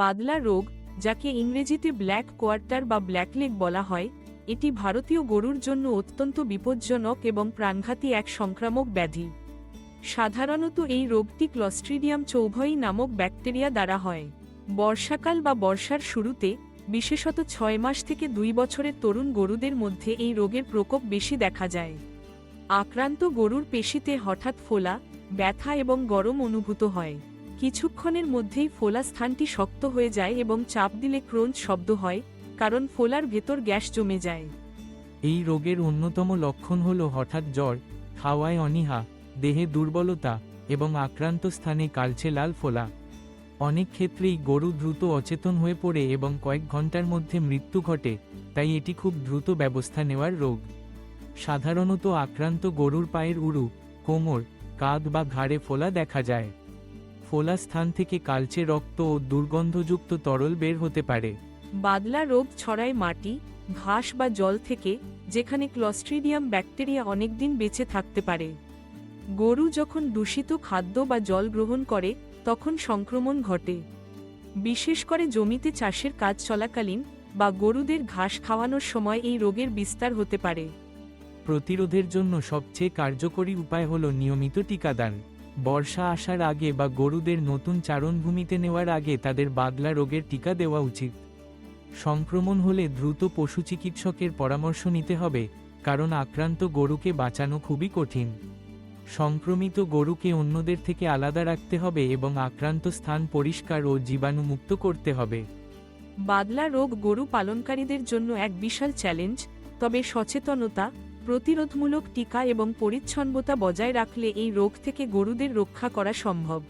বাদলা রোগ, যাকে ইংরেজিতে ব্ল্যাক কোয়ার্টার বা ব্ল্যাকলেগ বলা হয়, এটি ভারতীয় গরুর জন্য অত্যন্ত বিপজ্জনক এবং প্রাণঘাতী এক সংক্রামক ব্যাধি। সাধারণত এই রোগটি ক্লস্ট্রিডিয়াম চৌভয়ী নামক ব্যাকটেরিয়া দ্বারা হয়। বর্ষাকাল বা বর্ষার শুরুতে, বিশেষত ছয় মাস থেকে দুই বছরের তরুণ গরুদের মধ্যে এই রোগের প্রকোপ বেশি দেখা যায়। আক্রান্ত গরুর পেশিতে হঠাৎ ফোলা, ব্যথা এবং গরম অনুভূত হয়। কিছুক্ষণের মধ্যেই ফোলা স্থানটি শক্ত হয়ে যায় এবং চাপ দিলে ক্রোঞ্চ শব্দ হয়, কারণ ফোলার ভেতর গ্যাস জমে যায়। এই রোগের অন্যতম লক্ষণ হল হঠাৎ জ্বর খাওয়ায় অনীহা, দেহে দুর্বলতা এবং আক্রান্ত স্থানে কালচে লাল ফোলা। অনেক ক্ষেত্রেই গরু দ্রুত অচেতন হয়ে পড়ে এবং কয়েক ঘণ্টার মধ্যে মৃত্যু ঘটে, তাই এটি খুব দ্রুত ব্যবস্থা নেওয়ার রোগ। সাধারণত আক্রান্ত গরুর পায়ের উড়ু কোমর, কাঁধ বা ঘাড়ে ফোলা দেখা যায়। ফোলা স্থান থেকে কালচে রক্ত ও দুর্গন্ধযুক্ত তরল বের হতে পারে। বাদলা রোগ ছড়ায় মাটি ঘাস বা জল থেকে যেখানে ক্লস্ট্রিডিয়াম ব্যাকটেরিয়া অনেকদিন বেঁচে থাকতে পারে। গরু যখন দূষিত খাদ্য বা জল গ্রহণ করে তখন সংক্রমণ ঘটে। বিশেষ করে জমিতে চাষের কাজ চলাকালীন বা গরুদের ঘাস খাওয়ানোর সময় এই রোগের বিস্তার হতে পারে। প্রতিরোধের জন্য সবচেয়ে কার্যকরী উপায় হল নিয়মিত টিকাদান। বর্ষা আসার আগে বা গরুদের নতুন চারণভূমিতে নেওয়ার আগে তাদের বাদলা রোগের টিকা দেওয়া উচিত। সংক্রমণ হলে দ্রুত পশু চিকিৎসকের পরামর্শ নিতে হবে, কারণ আক্রান্ত গরুকে বাঁচানো খুবই কঠিন। সংক্রমিত গরুকে অন্যদের থেকে আলাদা রাখতে হবে এবং আক্রান্ত স্থান পরিষ্কার ও জীবাণুমুক্ত করতে হবে। বাদলা রোগ গরু পালনকারীদের জন্য এক বিশাল চ্যালেঞ্জ, তবে সচেতনতা প্রতিরোধমূলক টিকা এবং পরিচ্ছন্নতা বজায় রাখলে এই রোগ থেকে গরুদের রক্ষা করা সম্ভব।